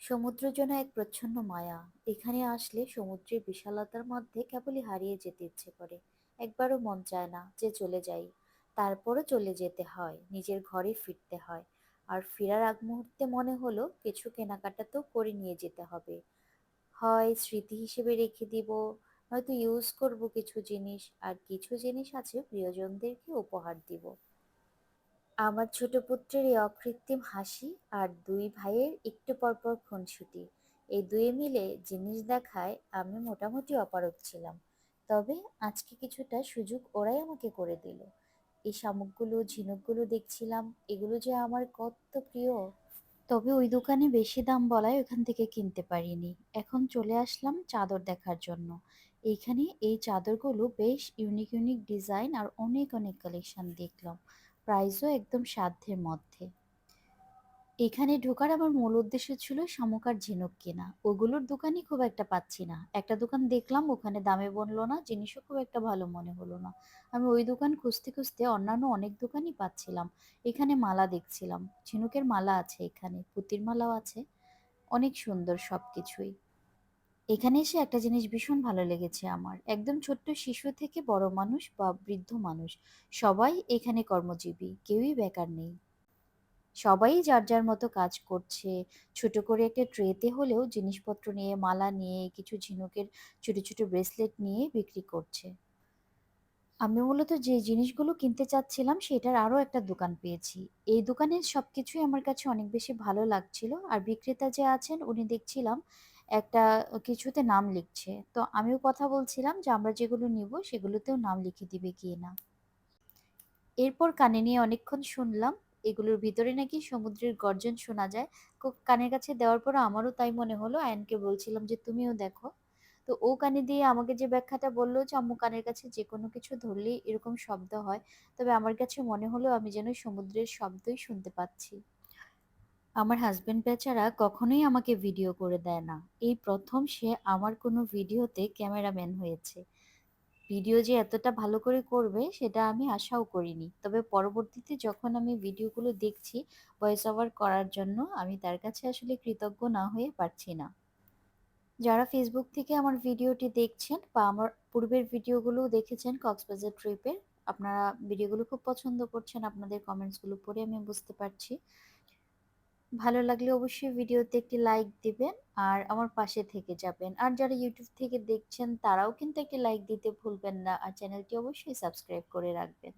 সমুদ্র যেন এক প্রচ্ছন্ন মায়া। এখানে আসলে সমুদ্রের বিশালতার মধ্যে কেবলই হারিয়ে যেতে ইচ্ছে করে। একবারও মন চায় না যে চলে যাই। তারপরও চলে যেতে হয়, নিজের ঘরে ফিরতে হয়। আর ফেরার আগ মুহূর্তে মনে হলো, কিছু কেনাকাটা তো করে নিয়ে যেতে হবে। হয় স্মৃতি হিসেবে রেখে দিব হয়তো ইউজ করব কিছু জিনিস। আর কিছু জিনিস আছে প্রিয়জনদেরকে উপহার দিব। আমার ছোট পুত্রের এই অকৃত্রিম হাসি আর দুই ভাইয়ের একটু পরপর খুনসুটি। এই দুয়ে মিলে জিনিস দেখায় আমি মোটামুটি অপারগ ছিলাম। তবে আজকে কিছুটা সুযোগ ওরাই আমাকে করে দিল। এই শামুকগুলো, ঝিনুকগুলো দেখছিলাম, এগুলো যে আমার কত প্রিয়। তবে ওই দোকানে বেশি দাম বলায় ওখান থেকে কিনতে পারিনি। এখন চলে আসলাম চাদর দেখার জন্য। এইখানে এই চাদরগুলো বেশ ইউনিক ইউনিক ডিজাইন আর অনেক অনেক কালেকশন দেখলাম। প্রাইসও একদম সাধ্যের মধ্যে। এখানে ঢোকার আমার মূল উদ্দেশ্য ছিল শামুক আর ঝিনুক কেনা। ওগুলোর দোকানই খুব একটা পাচ্ছি না। একটা দোকান দেখলাম, ওখানে দামে বলল না, জিনিসও খুব একটা ভালো মনে হলো না। আমি ওই দোকান খুঁজতে খুঁজতে অন্যান্য অনেক দোকানই পাচ্ছিলাম। এখানে মালা দেখছিলাম। ঝিনুকের মালা আছে এখানে, পুতির মালাও আছে। অনেক সুন্দর সবকিছুই। এখানে এসে একটা জিনিস ভীষণ ভালো লেগেছে আমার। একদম ছোট্ট শিশু থেকে বড় মানুষ বা বৃদ্ধ মানুষ, সবাই এখানে কর্মজীবী, কেউই বেকার নেই। সবাই যার যার মতো কাজ করছে, ছোট করে একটা ট্রেতে হলেও জিনিসপত্র নিয়ে, মালা নিয়ে, কিছু ঝিনুকের ছোট ছোট ব্রেসলেট নিয়ে বিক্রি করছে। আমি মূলত যে জিনিসগুলো কিনতে চাচ্ছিলাম, সেটার আরও একটা দোকান পেয়েছি। এই দোকানের সবকিছুই আমার কাছে অনেক বেশি ভালো লাগছিল, আর বিক্রেতা যে আছেন, উনি দেখছিলাম একটা কিছুতে নাম লিখছে। তো আমিও কথা বলছিলাম যে, আমরা যেগুলো নিব সেগুলোতেও নাম লিখে দিবে কি না? এরপর কানে নিয়ে অনেকক্ষণ শুনলাম, এগুলোর ভিতরে নাকি সমুদ্রের গর্জন শোনা যায়। কানের কাছে দেওয়ার পর আমারও তাই মনে হলো, আয়নকে বলছিলাম যে, তুমিও দেখো। তো ও কানে দিয়ে আমাকে যে ব্যাখ্যাটা বলল যে, আম্মু কানের কাছে যে কোনো কিছু ধরলেই এরকম শব্দ হয়, তবে আমার কাছে মনে হলো আমি যেন সমুদ্রের শব্দই শুনতে পাচ্ছি। আমার হাজবেন্ড বেচারা কখনোই আমাকে ভিডিও করে দেয় না। এই প্রথম সে আমার কোনো ভিডিওতে ক্যামেরাম্যান হয়েছে। ভিডিও যে এতটা ভালো করে করবে, সেটা আমি আশাও করিনি। তবে পরবর্তীতে যখন আমি ভিডিওগুলো দেখছি ভয়েস ওভার করার জন্য আমি তার কাছে আসলে কৃতজ্ঞ না হয়ে পারছি না। যারা ফেসবুক থেকে আমার ভিডিওটি দেখছেন বা আমার পূর্বের ভিডিওগুলো দেখেছেন কক্সবাজার ট্রিপের আপনারা ভিডিওগুলো খুব পছন্দ করছেন, আপনাদের কমেন্টসগুলো পড়ে আমি বুঝতে পারছি। ভালো লাগলে অবশ্যই ভিডিওতে একটি লাইক দিবেন আর আমার পাশে থেকে যাবেন। আর যারা ইউটিউব থেকে দেখছেন, তারাও কিন্তু একটি লাইক দিতে ভুলবেন না আর চ্যানেলটি অবশ্যই সাবস্ক্রাইব করে রাখবেন।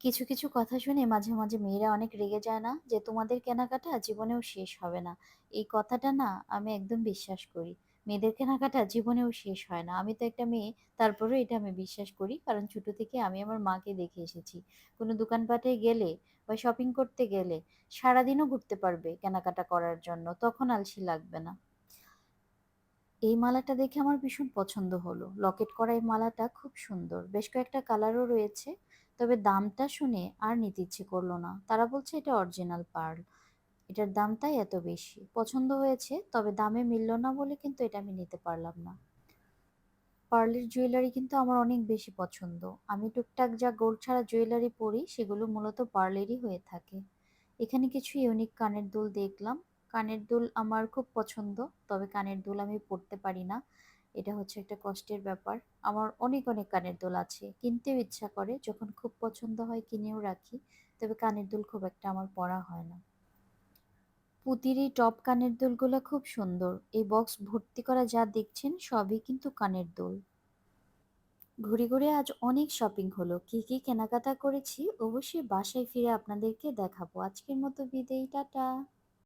কিছু কিছু কথা শুনে মাঝে মাঝে মেয়েরা অনেক রেগে যায় না যে তোমাদের কেনাকাটা জীবনেও শেষ হবে না। এই কথাটা না আমি একদম বিশ্বাস করি। মেয়েদের কেনাকাটা জীবনেও শেষ হয় না। আমি তো একটা মেয়ে, তারপরেও এটা আমি বিশ্বাস করি। কারণ ছোট থেকে আমি আমার মাকে দেখে এসেছি। কোনো দোকানপাটে গেলে বা শপিং করতে গেলে সারাদিনও ঘুরতে পারবে কেনাকাটা করার জন্য। তখন আলসি লাগবে না। এই মালাটা দেখে আমার ভীষণ পছন্দ হলো। লকেট করা এই মালাটা খুব সুন্দর। বেশ কয়েকটা কালারও রয়েছে। তবে দামটা শুনে আর নিতে ইচ্ছে করল না। তারা বলছে এটা অরিজিনাল পার্ল এটার দাম তাই এত বেশি। পছন্দ হয়েছে, তবে দামে মিলল না বলে কিন্তু এটা আমি নিতে পারলাম না। পার্লের জুয়েলারি কিন্তু আমার অনেক বেশি পছন্দ। আমি টুকটাক যা গোল্ড ছাড়া জুয়েলারি পরি, সেগুলো মূলত পার্লেরই হয়ে থাকে। এখানে কিছু ইউনিক কানের দুল দেখলাম। কানের দুল আমার খুব পছন্দ, তবে কানের দুল আমি পরতে পারি না। এটা হচ্ছে একটা কষ্টের ব্যাপার। আমার অনেক অনেক কানের দুল আছে, কিনতেও ইচ্ছা করে, যখন খুব পছন্দ হয় কিনেও রাখি, তবে কানের দুল খুব একটা আমার পরা হয় না। পুতির এই টপ কানের দোলগুলো খুব সুন্দর। এই বক্স ভর্তি করা যা দেখছেন সবই কিন্তু কানের দোল। ঘুরে ঘুরে আজ অনেক শপিং হলো। কি কি কেনাকাটা করেছি? অবশ্যই বাসায় ফিরে আপনাদেরকে দেখাবো। আজকের মতো বিদেয়, টাটা।